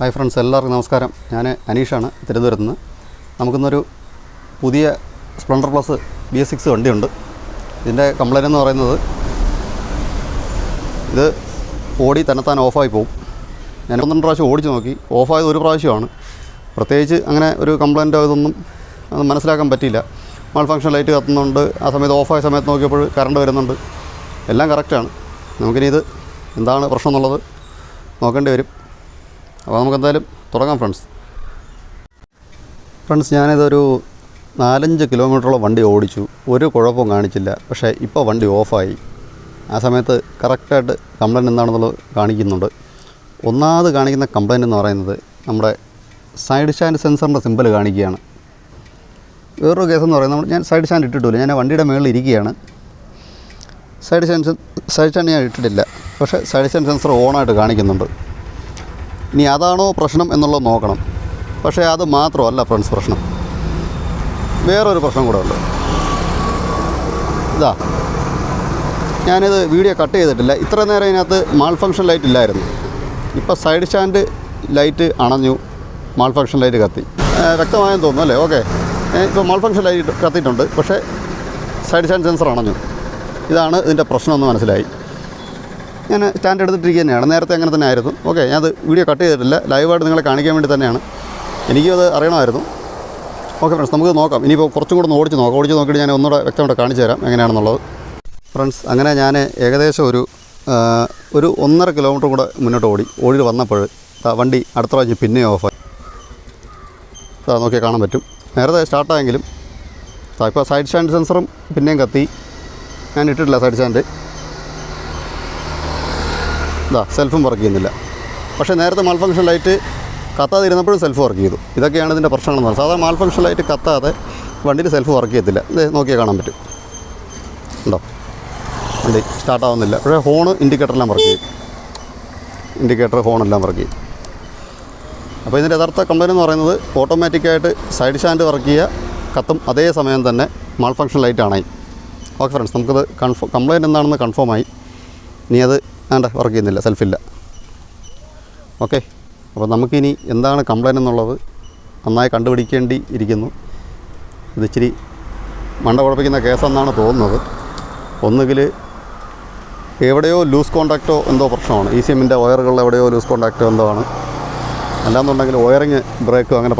Hi friends എല്ലാവർക്കും നമസ്കാരം. ഞാൻ അനീഷാണ് തിരുവനന്തപുരത്ത് നിന്ന് നമുക്കിന്നൊരു പുതിയ splendor plus B S six വണ്ടിയുണ്ട്. ഇതിന്റെ കംപ്ലൈന്റ് എന്ന് പറയുന്നത് ഇത് ഓടി തന്നെത്താൻ ഓഫായി പോകും ഞാൻ പന്ത്രണ്ട് പ്രാവശ്യം ഓടിച്ച് നോക്കി. ഓഫായത് ഒരു പ്രാവശ്യമാണ്. പ്രത്യേകിച്ച് അങ്ങനെ ഒരു കംപ്ലൈന്റോ ഇതൊന്നും അത് മനസ്സിലാക്കാൻ പറ്റിയില്ല. മാൾ ഫംഗ്ഷൻ ലൈറ്റ് കത്തുന്നുണ്ട്. ആ സമയത്ത് ഓഫായ സമയത്ത് നോക്കിയപ്പോൾ കറണ്ട് വരുന്നുണ്ട്. എല്ലാം കറക്റ്റാണ് നമുക്കിനി ഇത് എന്താണ് പ്രശ്നം എന്നുള്ളത് നോക്കേണ്ടി വരും. അപ്പോൾ നമുക്ക് എന്തായാലും തുടങ്ങാം ഫ്രണ്ട്സ്. ഫ്രണ്ട്സ് ഞാനിതൊരു നാലഞ്ച് കിലോമീറ്ററോളം വണ്ടി ഓടിച്ചു. ഒരു കുഴപ്പവും കാണിച്ചില്ല. പക്ഷേ ഇപ്പോൾ വണ്ടി ഓഫായി. ആ സമയത്ത് കറക്റ്റായിട്ട് കംപ്ലൈന്റ് എന്താണെന്നുള്ളത് കാണിക്കുന്നുണ്ട്. ഒന്നാമത് കാണിക്കുന്ന കംപ്ലൈന്റ് എന്ന് പറയുന്നത് നമ്മുടെ സൈഡ് സ്റ്റാൻഡ് സെൻസറിന്റെ സിമ്പിൾ കാണിക്കുകയാണ്. വേറൊരു കേസ് എന്ന് പറയുന്നത് ഞാൻ സൈഡ് സ്റ്റാൻഡ് ഇട്ടിട്ടില്ല. ഞാൻ വണ്ടിയുടെ മുകളിൽ ഇരിക്കുകയാണ്. സൈഡ് സ്റ്റാൻഡ് സൈഡ് സ്റ്റാൻഡ് ഞാൻ ഇട്ടിട്ടില്ല. പക്ഷേ സൈഡ് സ്റ്റാൻഡ് സെൻസർ ഓണായിട്ട് കാണിക്കുന്നുണ്ട്. ഇനി അതാണോ പ്രശ്നം എന്നുള്ളത് നോക്കണം. പക്ഷേ അത് മാത്രമല്ല ഫ്രണ്ട്സ് പ്രശ്നം. വേറൊരു പ്രശ്നം കൂടെ ഉണ്ട്. ഇതാ. ഞാനിത് വീഡിയോ കട്ട് ചെയ്തിട്ടില്ല. ഇത്ര നേരം ഇതിനകത്ത് മാൾ ഫംഗ്ഷൻ ലൈറ്റ് ഇല്ലായിരുന്നു. ഇപ്പോൾ സൈഡ് സ്റ്റാൻഡ് ലൈറ്റ് അണഞ്ഞു. മാൾ ഫംഗ്ഷൻ ലൈറ്റ് കത്തി വ്യക്തമായെന്ന് തോന്നുന്നു അല്ലേ? ഓക്കെ. ഇപ്പോൾ മാൾ ഫംഗ്ഷൻ ലൈറ്റ് കത്തിയിട്ടുണ്ട്. പക്ഷേ സൈഡ് സ്റ്റാൻഡ് സെൻസർ അണഞ്ഞു. ഇതാണ് ഇതിന്റെ പ്രശ്നമെന്ന് മനസ്സിലായി. ഞാൻ സ്റ്റാൻഡ് എടുത്തിട്ടിരിക്കുക തന്നെയാണ് നേരത്തെ അങ്ങനെ തന്നെ ആയിരുന്നു. ഓക്കെ അത് വീഡിയോ കട്ട് ചെയ്തിട്ടില്ല. ലൈവായിട്ട് നിങ്ങളെ കാണിക്കാൻ വേണ്ടി തന്നെയാണ്. എനിക്കും അത് അറിയണമായിരുന്നു. ഓക്കെ ഫ്രണ്ട്സ് നമുക്ക് നോക്കാം. ഇനിയിപ്പോൾ കുറച്ചും കൂടെ ഓടിച്ച് നോക്കാം. ഓടിച്ച് നോക്കിയിട്ട് ഞാൻ ഒന്നുകൂടെ വ്യക്തമായിട്ട് കാണിച്ചു തരാം എങ്ങനെയാണെന്നുള്ളത്. ഫ്രണ്ട്സ് അങ്ങനെ ഞാൻ ഏകദേശം ഒരു ഒരു ഒന്നര കിലോമീറ്റർ കൂടെ മുന്നോട്ട് ഓടി. ഓടി വന്നപ്പോൾ വണ്ടി അടുത്ത പ്രാവശ്യം പിന്നെയും ഓഫായി നോക്കിയാൽ കാണാൻ പറ്റും. നേരത്തെ സ്റ്റാർട്ടായെങ്കിലും ഇപ്പോൾ സൈഡ് സ്റ്റാൻഡ് സെൻസറും പിന്നെയും കത്തി. ഞാൻ ഇട്ടിട്ടില്ല സൈഡ് സ്റ്റാൻഡ് ഇതാ സെൽഫും വർക്ക് ചെയ്യുന്നില്ല. പക്ഷേ നേരത്തെ മാൽ ഫംഗ്ഷൻ ലൈറ്റ് കത്താതിരുന്നപ്പോഴും സെൽഫ് വർക്ക് ചെയ്തു. ഇതൊക്കെയാണ് ഇതിന്റെ പ്രശ്നങ്ങളെന്ന് പറഞ്ഞത്. സാധാരണ മാൽ ഫംഗ്ഷൻ ലൈറ്റ് കത്താതെ വണ്ടിയിൽ സെൽഫ് വർക്ക് ചെയ്യത്തില്ല. ഇത് നോക്കിയാൽ കാണാൻ പറ്റും. ഉണ്ടോ? വണ്ടി സ്റ്റാർട്ടാവുന്നില്ല പക്ഷേ ഹോണ് ഇൻഡിക്കേറ്ററെല്ലാം വർക്ക് ചെയ്യും. ഇൻഡിക്കേറ്റർ ഹോണെല്ലാം വർക്ക് ചെയ്യും. അപ്പോൾ ഇതിന്റെ യഥാർത്ഥ കംപ്ലൈന്റ് എന്ന് പറയുന്നത് ഓട്ടോമാറ്റിക്കായിട്ട് സൈഡ് സ്റ്റാൻഡ് വർക്ക് ചെയ്യുക കത്തും അതേ സമയം തന്നെ മാൾ ഫംഗ്ഷൻ ലൈറ്റ് ആണായി. ഓക്കെ ഫ്രണ്ട്സ് നമുക്കത് കൺഫോ കംപ്ലൈന്റ് എന്താണെന്ന് കൺഫേം ആയി. ഇനി അത് വേണ്ട വർക്ക് ചെയ്യുന്നില്ല സെൽഫില്ല ഓക്കെ അപ്പോൾ നമുക്കിനി എന്താണ് കംപ്ലയിന്റ് എന്നുള്ളത് നന്നായി കണ്ടുപിടിക്കേണ്ടി ഇരിക്കുന്നു. ഇതിച്ചിരി മണ്ട കുഴപ്പിക്കുന്ന കേസെന്നാണ് തോന്നുന്നത്. ഒന്നുകിൽ എവിടെയോ ലൂസ് കോണ്ടാക്റ്റോ എന്തോ പ്രശ്നമാണ്. ഇ സി എമ്മിന്റെ വയറുകളിൽ എവിടെയോ ലൂസ് കോണ്ടാക്റ്റോ എന്തോ ആണ്. അല്ലാന്നുണ്ടെങ്കിൽ വയറിങ് ബ്രേക്കോ അങ്ങനെ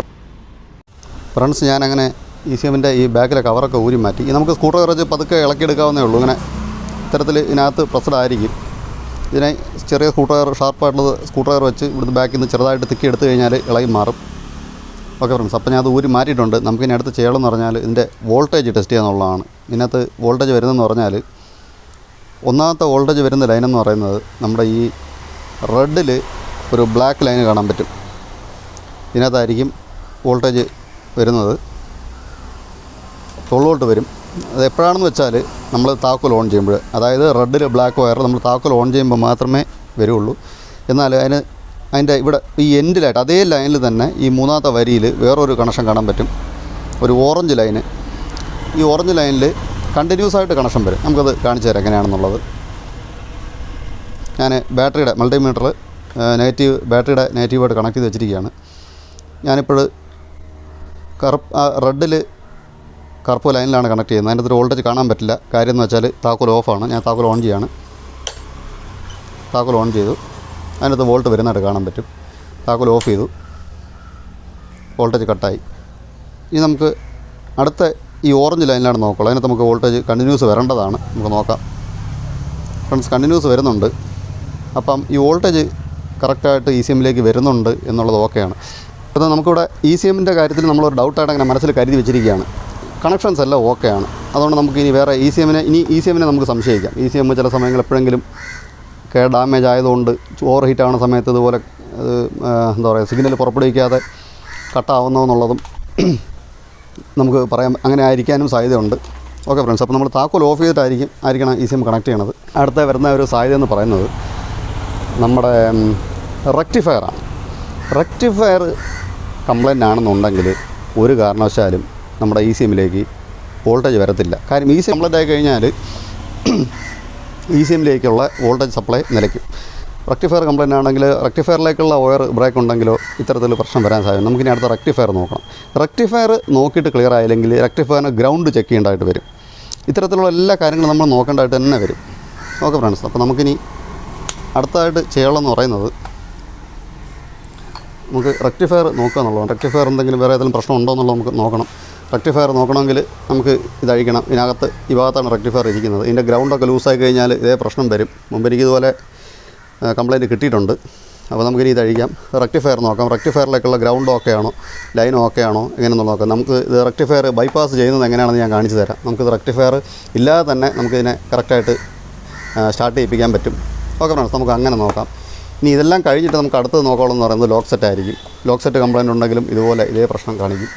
ഫ്രണ്ട്സ് ഞാനങ്ങനെ ഇ സി എമ്മിന്റെ ഈ ബാക്കിലെ കവറൊക്കെ ഊരി മാറ്റി നമുക്ക് സ്കൂട്ടർ കുറച്ച് പതുക്കെ ഇളക്കിയെടുക്കാവുന്നേ ഉള്ളൂ. ഇങ്ങനെ ഇത്തരത്തിൽ ഇതിനകത്ത് പ്രസ്ഡ് ആയിരിക്കും ഇതിനെ ചെറിയ സ്കൂട്ടർ ഷാർപ്പായിട്ടുള്ളത് സ്കൂട്ടർ വെച്ച് ഇവിടുന്ന് ബാക്കിൽ നിന്ന് ചെറുതായിട്ട് തിക്കി എടുത്തു കഴിഞ്ഞാൽ ഇളകി മാറും. ഓക്കെ ഫ്രണ്ട്സ് അപ്പോൾ ഞാൻ അത് ഊരി മാറ്റിയിട്ടുണ്ട്. നമുക്ക് ഇനി അടുത്ത് ചെയ്യണമെന്ന് പറഞ്ഞാൽ ഇതിന്റെ വോൾട്ടേജ് ടെസ്റ്റ് ചെയ്യാന്നുള്ളതാണ് ഇതിനകത്ത് വോൾട്ടേജ് വരുന്നതെന്ന് പറഞ്ഞാൽ ഒന്നാമത്തെ വോൾട്ടേജ് വരുന്ന ലൈൻ എന്ന് പറയുന്നത് നമ്മുടെ ഈ റെഡിൽ ഒരു ബ്ലാക്ക് ലൈൻ കാണാൻ പറ്റും. ഇതിനകത്തായിരിക്കും വോൾട്ടേജ് വരുന്നത്. തൊള്ളോട്ട് വരും. അത് എപ്പോഴാണെന്ന് വെച്ചാൽ നമ്മൾ താക്കോൽ ഓൺ ചെയ്യുമ്പോൾ അതായത് റെഡിൽ ബ്ലാക്ക് വയർ നമ്മൾ താക്കോൽ ഓൺ ചെയ്യുമ്പോൾ മാത്രമേ വരുള്ളൂ. എന്നാൽ അതിന് അതിന്റെ ഇവിടെ ഈ എൻഡിലായിട്ട് അതേ ലൈനിൽ തന്നെ ഈ മൂന്നാമത്തെ വരിയിൽ വേറൊരു കണക്ഷൻ കാണാൻ പറ്റും. ഒരു ഓറഞ്ച് ലൈന് ഈ ഓറഞ്ച് ലൈനിൽ കണ്ടിന്യൂസ് ആയിട്ട് കണക്ഷൻ വരും. നമുക്കത് കാണിച്ചു തരാം എങ്ങനെയാണെന്നുള്ളത്. ഞാൻ ബാറ്ററിയുടെ മൾട്ടിമീറ്റർ നെഗറ്റീവ് ബാറ്ററിയുടെ നെഗറ്റീവായിട്ട് കണക്ട് ചെയ്ത് വെച്ചിരിക്കുകയാണ്. ഞാനിപ്പോൾ കറുപ്പ് റെഡിൽ കറുപ്പ് ലൈനിലാണ് കണക്ട് ചെയ്യുന്നത്. അതിന്റെ ഒരു വോൾട്ടേജ് കാണാൻ പറ്റില്ല. കാര്യം എന്ന് വെച്ചാൽ താക്കോൽ ഓഫാണ് ഞാൻ താക്കോൽ ഓൺ ചെയ്യാണ്. താക്കോൽ ഓൺ ചെയ്തു. അതിനകത്ത് വോൾട്ട് വരുന്നതായിട്ട് കാണാൻ പറ്റും. താക്കോൽ ഓഫ് ചെയ്തു. വോൾട്ടേജ് കട്ടായി ഇനി നമുക്ക് അടുത്ത ഈ ഓറഞ്ച് ലൈനിലാണ് നോക്കുള്ളൂ അതിനകത്ത് നമുക്ക് വോൾട്ടേജ് കണ്ടിന്യൂസ് വരേണ്ടതാണ്. നമുക്ക് നോക്കാം. ഫ്രണ്ട്സ് കണ്ടിന്യൂസ് വരുന്നുണ്ട്. അപ്പം ഈ വോൾട്ടേജ് കറക്റ്റായിട്ട് ഇ സി എമ്മിലേക്ക് വരുന്നുണ്ട് എന്നുള്ളത് ഓക്കെയാണ് അപ്പോൾ നമുക്കിവിടെ ഇ സി എമ്മിന്റെ കാര്യത്തിൽ നമ്മളൊരു ഡൗട്ടായിട്ട് അങ്ങനെ മനസ്സിൽ കരുതി വെച്ചിരിക്കുകയാണ്. കണക്ഷൻസ് എല്ലാം ഓക്കെ ആണ്. അതുകൊണ്ട് നമുക്ക് ഇനി വേറെ ഇ സി എമ്മിനെ ഇനി ഇ സി എമ്മിനെ നമുക്ക് സംശയിക്കാം. ഇ സി എം ചില സമയങ്ങളിൽ എപ്പോഴെങ്കിലും കെ ഡാമേജ് ആയതുകൊണ്ട് ഓവർ ഹീറ്റ് ആവുന്ന സമയത്ത് ഇതുപോലെ എന്താ പറയുക സിഗ്നൽ പുറപ്പെടുവിക്കാതെ കട്ടാവുന്നു എന്നുള്ളതും നമുക്ക് പറയാം. അങ്ങനെ ആയിരിക്കാനും സാധ്യതയുണ്ട്. ഓക്കെ ഫ്രണ്ട്സ് അപ്പോൾ നമ്മൾ താക്കോൽ ഓഫ് ചെയ്തിട്ടായിരിക്കും ആയിരിക്കണം ഇ സി എം കണക്ട് ചെയ്യണത്. അടുത്ത വരുന്ന ഒരു സാധ്യത എന്ന് പറയുന്നത് നമ്മുടെ റെക്ടിഫയറാണ് റെക്ടിഫയർ കംപ്ലൈന്റ് ആണെന്നുണ്ടെങ്കിൽ ഒരു കാരണവശാലും നമ്മുടെ ഇ സി എമ്മിലേക്ക് വോൾട്ടേജ് വരത്തില്ല. കാര്യം ഇ സി കംപ്ലീറ്റ് ആയി കഴിഞ്ഞാൽ ഇ സി എമ്മിലേക്കുള്ള വോൾട്ടേജ് സപ്ലൈ നിലയ്ക്കും. റെക്ടിഫയർ കംപ്ലൈന്റ് ആണെങ്കിൽ റെക്ടിഫയറിലേക്കുള്ള വയർ ബ്രേക്ക് ഉണ്ടെങ്കിലോ ഇത്തരത്തിൽ പ്രശ്നം വരാൻ സാധ്യത. നമുക്കിനി അടുത്ത റെക്ടിഫയർ നോക്കണം റെക്ടിഫയർ നോക്കിയിട്ട് ക്ലിയർ ആയില്ലെങ്കിൽ റെക്ടിഫയറിന് ഗ്രൗണ്ട് ചെക്ക് ചെയ്യേണ്ടതായിട്ട് വരും. ഇത്തരത്തിലുള്ള എല്ലാ കാര്യങ്ങളും നമ്മൾ നോക്കേണ്ടതായിട്ട് തന്നെ വരും. ഓക്കെ ഫ്രണ്ട്സ് അപ്പോൾ നമുക്കിനി അടുത്തതായിട്ട് ചെയ്യണമെന്ന് പറയുന്നത് നമുക്ക് റെക്ടിഫയർ നോക്കുക എന്നുള്ളതാണ് റെക്ടിഫയർ എന്തെങ്കിലും വേറെ ഏതെങ്കിലും പ്രശ്നം ഉണ്ടോ എന്നുള്ളത് നമുക്ക് നോക്കണം. റെക്ടിഫയർ നോക്കണമെങ്കിൽ നമുക്ക് ഇതഴിക്കണം. ഇതിനകത്ത് ഈ ഭാഗത്താണ് റെക്ടിഫയർ ഇരിക്കുന്നത്. ഇതിന്റെ ഗ്രൗണ്ടൊക്കെ ലൂസായി കഴിഞ്ഞാൽ ഇതേ പ്രശ്നം വരും. മുമ്പ് എനിക്കിതുപോലെ കംപ്ലയിന്റ് കിട്ടിയിട്ടുണ്ട്. അപ്പോൾ നമുക്കിനി ഇതഴിക്കാം. റെക്ടിഫയർ നോക്കാം. റെക്ടിഫയറിലേക്കുള്ള ഗ്രൗണ്ട് ഓക്കെ ആണോ? ലൈൻ ഓക്കെ ആണോ? എങ്ങനെയെന്നുള്ളത് നോക്കാം. നമുക്ക് ഇത് റെക്ടിഫയർ ബൈപ്പാസ് ചെയ്യുന്നത് എങ്ങനെയാണെന്ന് ഞാൻ കാണിച്ചു തരാം. നമുക്കിത് റെക്ടിഫയർ ഇല്ലാതെ തന്നെ നമുക്കിതിനെ കറക്റ്റായിട്ട് സ്റ്റാർട്ട് ചെയ്യിപ്പിക്കാൻ പറ്റും. ഓക്കെ ഫ്രണ്ട്സ് നമുക്ക് അങ്ങനെ നോക്കാം. ഇനി ഇതെല്ലാം കഴിഞ്ഞിട്ട് നമുക്ക് അടുത്തത് നോക്കാമെന്ന് പറയുന്നത് ലോക്ക് സെറ്റ് ആയിരിക്കും. ലോക്ക് സെറ്റ് കംപ്ലയിന്റ് ഉണ്ടെങ്കിലും ഇതുപോലെ ഇതേ പ്രശ്നം കാണിക്കും.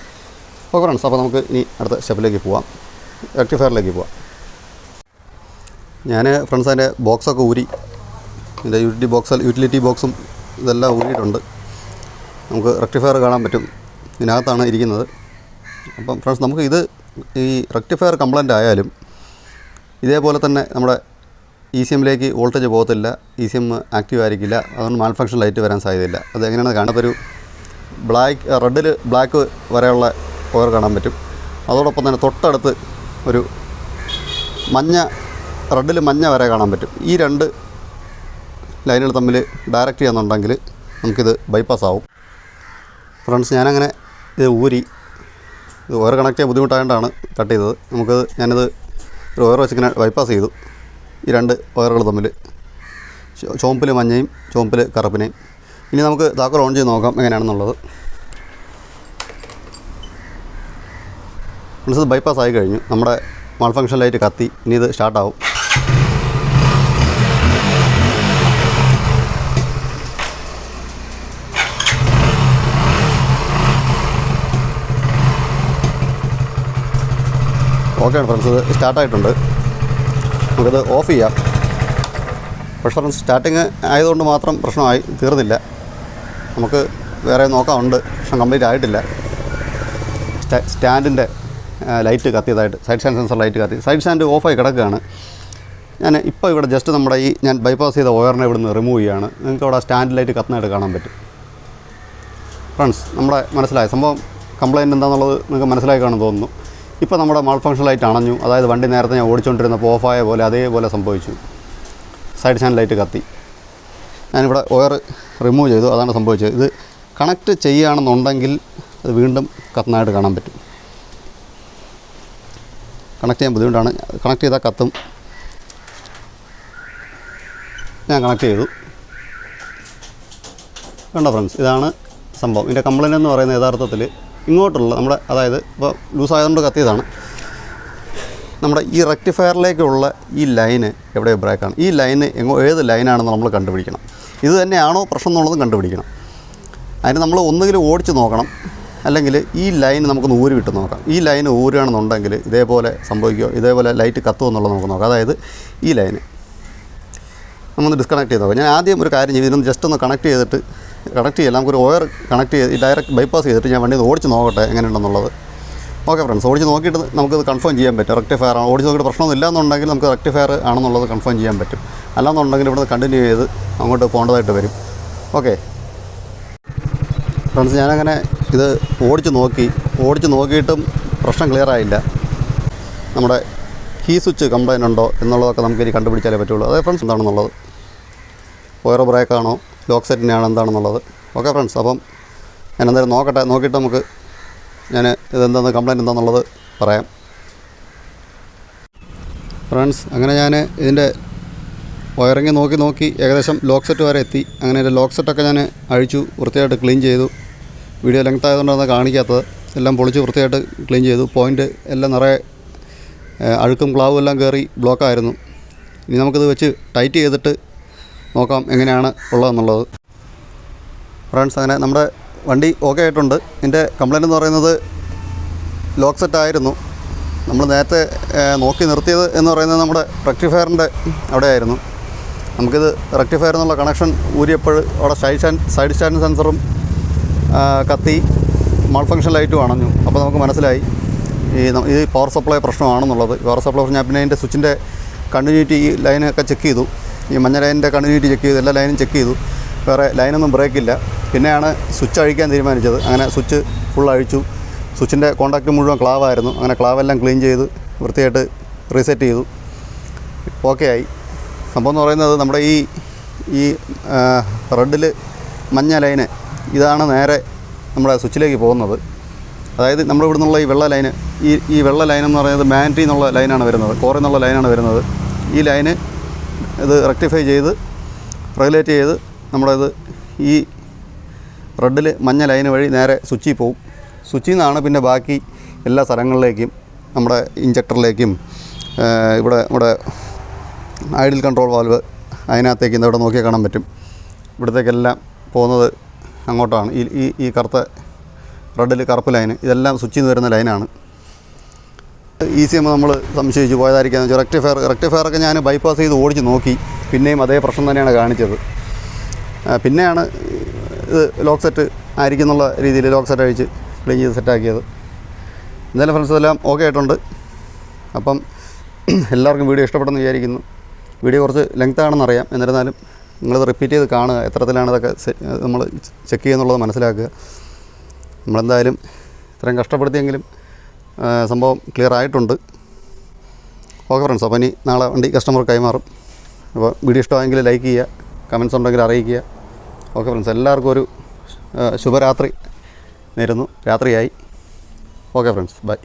ഓക്കെ ഫ്രണ്ട്സ് അപ്പോൾ നമുക്ക് ഇനി അടുത്ത സ്റ്റെപ്പിലേക്ക് പോവാം. റെക്ടിഫയറിലേക്ക് പോവാം. ഞാൻ ഫ്രണ്ട്സ് അതിന്റെ ബോക്സൊക്കെ ഊരി ഇതിന്റെ യൂട്ടിലിറ്റി ബോക്സ് യൂട്ടിലിറ്റി ബോക്സും ഇതെല്ലാം ഊരിയിട്ടുണ്ട്. നമുക്ക് റെക്ടിഫയർ കാണാൻ പറ്റും. ഇതിനകത്താണ് ഇരിക്കുന്നത്. അപ്പം ഫ്രണ്ട്സ് നമുക്ക് ഇത് ഈ റെക്ടിഫയർ കംപ്ലൈന്റ് ആയാലും ഇതേപോലെ തന്നെ നമ്മുടെ ഇ സി എമ്മിലേക്ക് വോൾട്ടേജ് പോകത്തില്ല ഇ സി എം ആക്റ്റീവ് ആയിരിക്കില്ല അതുകൊണ്ട് മാൽഫാക്ഷൻ ലൈറ്റ് വരാൻ സാധ്യതയില്ല. അത് എങ്ങനെയാണ് കാണുന്നത് ഒരു ബ്ലാക്ക് റെഡിൽ ബ്ലാക്ക് വരെയുള്ള വയർ കാണാൻ പറ്റും. അതോടൊപ്പം തന്നെ തൊട്ടടുത്ത് ഒരു മഞ്ഞ റെഡിൽ മഞ്ഞ വരെ കാണാൻ പറ്റും. ഈ രണ്ട് ലൈനുകൾ തമ്മിൽ ഡയറക്റ്റ് ചെയ്യുന്നുണ്ടെങ്കിൽ നമുക്കിത് ബൈപ്പാസ് ആവും. ഫ്രണ്ട്സ് ഞാനങ്ങനെ ഇത് ഊരി ഇത് ഓരോ കണക്ട് ചെയ്യാൻ ബുദ്ധിമുട്ടായതുകൊണ്ടാണ് കട്ട് ചെയ്തത്. നമുക്കത് ഞാനിത് ഒരു ഓയർ വെച്ചിങ്ങനെ ബൈപ്പാസ് ചെയ്തു. ഈ രണ്ട് വയറുകൾ തമ്മിൽ ചുവപ്പിൽ മഞ്ഞയും ചുവപ്പിൽ കറുപ്പിനെയും. ഇനി നമുക്ക് താക്കോൽ ഓൺ ചെയ്ത് നോക്കാം എങ്ങനെയാണെന്നുള്ളത്. ഇത് ബൈപ്പാസ് ആയി കഴിഞ്ഞു. നമ്മുടെ മാൾ ഫംഗ്ഷൻ ലൈറ്റ് കത്തി. ഇനി ഇത് സ്റ്റാർട്ടാവും ഓക്കെ ഫ്രണ്ട്സ് ഇത് സ്റ്റാർട്ടായിട്ടുണ്ട് നമുക്കിത് ഓഫ് ചെയ്യാം. പക്ഷേ ഫ്രണ്ട്സ് സ്റ്റാർട്ടിങ് ആയതുകൊണ്ട് മാത്രം പ്രശ്നമായി. തീർന്നില്ല. നമുക്ക് വേറെ നോക്കാനുണ്ട്. പക്ഷെ കംപ്ലീറ്റ് ആയിട്ടില്ല. സ്റ്റാ- സ്റ്റാൻഡിന്റെ ലൈറ്റ് കത്തിയതായിട്ട് സൈഡ് സ്റ്റാൻഡ് സെൻസർ ലൈറ്റ് കത്തി സൈഡ് സ്റ്റാൻഡ് ഓഫായി കിടക്കുകയാണ്. ഞാൻ ഇപ്പോൾ ഇവിടെ ജസ്റ്റ് നമ്മുടെ ഈ ഞാൻ ബൈപ്പാസ് ചെയ്ത വയറിനെ ഇവിടുന്ന് റിമൂവ് ചെയ്യുകയാണ് നിങ്ങൾക്ക് അവിടെ സ്റ്റാൻഡ് ലൈറ്റ് കത്തുന്നതായിട്ട് കാണാൻ പറ്റും. ഫ്രണ്ട്സ് നമ്മുടെ മനസ്സിലായ? സംഭവം കംപ്ലയിന്റ് എന്താണെന്നുള്ളത് നിങ്ങൾക്ക് മനസ്സിലായി കാണുമെന്ന് തോന്നുന്നു. ഇപ്പോൾ നമ്മുടെ മാൾ ഫങ്ഷൻ ലൈറ്റ് അണഞ്ഞു. അതായത് വണ്ടി നേരത്തെ ഞാൻ ഓടിച്ചുകൊണ്ടിരുന്നപ്പോൾ ഓഫായ പോലെ അതേപോലെ സംഭവിച്ചു. സൈഡ് സ്റ്റാൻഡ് ലൈറ്റ് കത്തി. ഞാനിവിടെ വയർ റിമൂവ് ചെയ്തു. അതാണ് സംഭവിച്ചത്. ഇത് കണക്റ്റ് ചെയ്യുകയാണെന്നുണ്ടെങ്കിൽ അത് വീണ്ടും കത്തുന്നതായിട്ട് കാണാൻ പറ്റും. കണക്ട് ചെയ്യാൻ ബുദ്ധിമുട്ടാണ്. കണക്ട് ചെയ്താൽ കത്തും. ഞാൻ കണക്ട് ചെയ്തു. കണ്ടോ ഫ്രണ്ട്സ് ഇതാണ് സംഭവം. ഇതിന്റെ കംപ്ലൈന്റ് എന്ന് പറയുന്ന യഥാർത്ഥത്തിൽ ഇങ്ങോട്ടുള്ള നമ്മുടെ അതായത് ഇപ്പോൾ ലൂസ് ആയതുകൊണ്ട് കത്തിയതാണ്. നമ്മുടെ ഈ റെക്ടിഫയറിലേക്കുള്ള ഈ ലൈന് എവിടെ ബ്രേക്കാണ് ഈ ലൈന് എങ്ങോ ഏത് ലൈനാണെന്ന് നമ്മൾ കണ്ടുപിടിക്കണം. ഇത് തന്നെയാണോ പ്രശ്നം എന്നുള്ളതും കണ്ടുപിടിക്കണം. അതിന് നമ്മൾ ഒന്നുകിൽ ഓടിച്ച് നോക്കണം. അല്ലെങ്കിൽ ഈ ലൈൻ നമുക്കൊന്ന് ഊരി വിട്ട് നോക്കാം. ഈ ലൈൻ ഊരുകയാണെന്നുണ്ടെങ്കിൽ ഇതേപോലെ സംഭവിക്കുമോ ഇതേപോലെ ലൈറ്റ് കത്തുമോ എന്നുള്ളത് നമുക്ക് നോക്കാം. അതായത് ഈ ലൈന്. നമ്മൾ ഡിസ്കണക്ട് ചെയ്ത് നോക്കാം. ഞാൻ ആദ്യം ഒരു കാര്യം ചെയ്തു ജസ്റ്റ് ഒന്ന് കണക്ട് ചെയ്തിട്ട് കണക്ട് ചെയ്യാം നമുക്കൊരു വയർ കണക്ട് ചെയ്ത് ഡയറക്റ്റ് ബൈപ്പാസ് ചെയ്തിട്ട് ഞാൻ വണ്ടി ഓടിച്ച് നോക്കട്ടെ എങ്ങനെയുണ്ടെന്നുള്ളത്. ഓക്കെ ഫ്രണ്ട്സ് ഓടിച്ച് നോക്കിയിട്ട് നമുക്കത് കൺഫേം ചെയ്യാൻ പറ്റും. റെക്ടിഫയർ ആണ്. ഓടിച്ച് നോക്കിയിട്ട് പ്രശ്നമൊന്നും ഇല്ലാന്നുണ്ടെങ്കിൽ നമുക്ക് റെക്ടിഫയർ ആണെന്നുള്ളത് കൺഫേം ചെയ്യാൻ പറ്റും. അല്ലാന്നുണ്ടെങ്കിൽ ഇവിടുന്ന് കണ്ടിന്യൂ ചെയ്ത് അങ്ങോട്ട് പോകേണ്ടതായിട്ട് വരും. ഓക്കെ ഫ്രണ്ട്സ് ഞാനങ്ങനെ ഇത് ഓടിച്ച് നോക്കി ഓടിച്ച് നോക്കിയിട്ടും പ്രശ്നം ക്ലിയർ ആയില്ല. നമ്മുടെ കീ സ്വിച്ച് കംപ്ലൈന്റ് ഉണ്ടോ എന്നുള്ളതൊക്കെ നമുക്ക് ഇനി കണ്ടുപിടിച്ചാലേ പറ്റുള്ളൂ. അതെ ഫ്രണ്ട്സ് എന്താണെന്നുള്ളത്? ഓരോ ബ്രേക്കാണോ ലോക്ക് സെറ്റിനാണോ എന്താണെന്നുള്ളത്? ഓക്കെ ഫ്രണ്ട്സ് അപ്പം ഞാൻ എന്തായാലും നോക്കട്ടെ. നോക്കിയിട്ട് നമുക്ക് ഞാൻ ഇതെന്താന്ന് കംപ്ലൈന്റ് എന്താണെന്നുള്ളത് പറയാം. ഫ്രണ്ട്സ് അങ്ങനെ ഞാൻ ഇതിന്റെ വയറിങ് നോക്കി നോക്കി ഏകദേശം ലോക്ക് സെറ്റ് വരെ എത്തി. അങ്ങനെ എന്റെ ലോക്ക് സെറ്റൊക്കെ ഞാൻ അഴിച്ചു വൃത്തിയായിട്ട് ക്ലീൻ ചെയ്തു. വീഡിയോ ലെങ്ത് ആയതുകൊണ്ടാണ് കാണിക്കാത്തത്. എല്ലാം പൊളിച്ച് വൃത്തിയായിട്ട് ക്ലീൻ ചെയ്തു. പോയിന്റ് എല്ലാം നിറയെ അഴുക്കും ക്ലാവും എല്ലാം കയറി ബ്ലോക്കായിരുന്നു ഇനി നമുക്കിത് വെച്ച് ടൈറ്റ് ചെയ്തിട്ട് നോക്കാം എങ്ങനെയാണ് ഉള്ളതെന്നുള്ളത്. ഫ്രണ്ട്സ് അങ്ങനെ നമ്മുടെ വണ്ടി ഓക്കെ ആയിട്ടുണ്ട്. ഇതിന്റെ കംപ്ലൈന്റ് എന്ന് പറയുന്നത് ലോക്ക് സെറ്റ് ആയിരുന്നു. നമ്മൾ നേരത്തെ നോക്കി നിർത്തിയത് എന്ന് പറയുന്നത് നമ്മുടെ റെക്ടിഫയറിന്റെ അവിടെ ആയിരുന്നു നമുക്കിത് റെക്ടിഫയർ എന്നുള്ള കണക്ഷൻ ഊരിയപ്പോൾ അവിടെ സൈഡ് സൈഡ് സ്റ്റാൻഡ് സെൻസറും കത്തി മാൾ ഫങ്ഷൻ ലൈറ്റും അണഞ്ഞു. അപ്പോൾ നമുക്ക് മനസ്സിലായി ഈ ഈ പവർ സപ്ലൈ പ്രശ്നമാണെന്നുള്ളത്. പവർ സപ്ലൈ ഞാൻ പിന്നെ അതിന്റെ സ്വിച്ചിന്റെ കണ്ടിന്യൂറ്റി ഈ ലൈനൊക്കെ ചെക്ക് ചെയ്തു. ഈ മഞ്ഞ ലൈനിന്റെ കണ്ടിന്യൂറ്റി ചെക്ക് ചെയ്തു. എല്ലാ ലൈനും ചെക്ക് ചെയ്തു. വേറെ ലൈനൊന്നും ബ്രേക്കില്ല പിന്നെയാണ് സ്വിച്ച് അഴിക്കാൻ തീരുമാനിച്ചത്. അങ്ങനെ സ്വിച്ച് ഫുൾ അഴിച്ചു. സ്വിച്ചിന്റെ കോണ്ടാക്റ്റ് മുഴുവൻ ക്ലാവായിരുന്നു അങ്ങനെ ക്ലാവെല്ലാം ക്ലീൻ ചെയ്ത് വൃത്തിയായിട്ട് റീസെറ്റ് ചെയ്തു. ഓക്കെ ആയി. സംഭവം എന്ന് പറയുന്നത് നമ്മുടെ ഈ ഈ റെഡിൽ മഞ്ഞ ലൈന് ഇതാണ് നേരെ നമ്മുടെ സ്വിച്ചിലേക്ക് പോകുന്നത്. അതായത് നമ്മുടെ ഇവിടെ നിന്നുള്ള ഈ വെള്ള ലൈന് ഈ ഈ വെള്ള ലൈൻ എന്ന് പറയുന്നത് മാന്റി എന്നുള്ള ലൈനാണ് വരുന്നത് കോറിൽ എന്നുള്ള ലൈനാണ് വരുന്നത്. ഈ ലൈന് ഇത് റെക്ടിഫൈ ചെയ്ത് റെഗുലേറ്റ് ചെയ്ത് നമ്മുടെ ഇത് ഈ റെഡിൽ മഞ്ഞ ലൈന് വഴി നേരെ സ്വിച്ചിൽ പോവും സ്വിച്ചിൽ നിന്നാണ് പിന്നെ ബാക്കി എല്ലാ സ്ഥലങ്ങളിലേക്കും നമ്മുടെ ഇഞ്ചക്ടറിലേക്കും ഇവിടെ നമ്മുടെ ഐഡിൽ കൺട്രോൾ വാൽവ് അതിനകത്തേക്ക് ഇന്ന് ഇവിടെ നോക്കിയാൽ കാണാൻ പറ്റും. ഇവിടത്തേക്കെല്ലാം പോകുന്നത് അങ്ങോട്ടാണ്. ഈ ഈ ഈ കറുത്ത റെഡിൽ കറുപ്പ് ലൈൻ ഇതെല്ലാം സ്വിച്ചിൽ നിന്ന് വരുന്ന ലൈനാണ്. ഇ സി എം നമ്മൾ സംശയിച്ചു പോയതായിരിക്കാന്ന് വെച്ചാൽ റെക്ടിഫയർ റെക്ടിഫയറൊക്കെ ഞാൻ ബൈപ്പാസ് ചെയ്ത് ഓടിച്ച് നോക്കി. പിന്നെയും അതേ പ്രശ്നം തന്നെയാണ് കാണിച്ചത്. പിന്നെയാണ് ഇത് ലോക്ക് സെറ്റ് ആയിരിക്കും എന്നുള്ള രീതിയിൽ ലോക്ക് സെറ്റ് അഴിച്ച് ക്ലീൻ ചെയ്ത് സെറ്റാക്കിയത് എന്തായാലും ഫ്രണ്ട്സ് എല്ലാം ഓക്കെ ആയിട്ടുണ്ട്. അപ്പം എല്ലാവർക്കും വീഡിയോ ഇഷ്ടപ്പെട്ടെന്ന് വിചാരിക്കുന്നു. വീഡിയോ കുറച്ച് ലെങ്ത് ആണെന്നറിയാം എന്നിരുന്നാലും നിങ്ങളിത് റിപ്പീറ്റ് ചെയ്ത് കാണുക. എത്രത്തിലാണ് ഇതൊക്കെ നമ്മൾ ചെക്ക് ചെയ്യുന്നുള്ളത് മനസ്സിലാക്കുക. നമ്മളെന്തായാലും ഇത്രയും കഷ്ടപ്പെടുത്തിയെങ്കിലും സംഭവം ക്ലിയർ ആയിട്ടുണ്ട്. ഓക്കെ ഫ്രണ്ട്സ് അപ്പോൾ ഇനി നാളെ വണ്ടി കസ്റ്റമർ കൈമാറും. അപ്പോൾ വീഡിയോ ഇഷ്ടമായെങ്കിൽ ലൈക്ക് ചെയ്യുക കമൻസ് ഉണ്ടെങ്കിൽ അറിയിക്കുക. ഓക്കെ ഫ്രണ്ട്സ് എല്ലാവർക്കും ഒരു ശുഭരാത്രി നേരുന്നു. രാത്രിയായി. Okay friends bye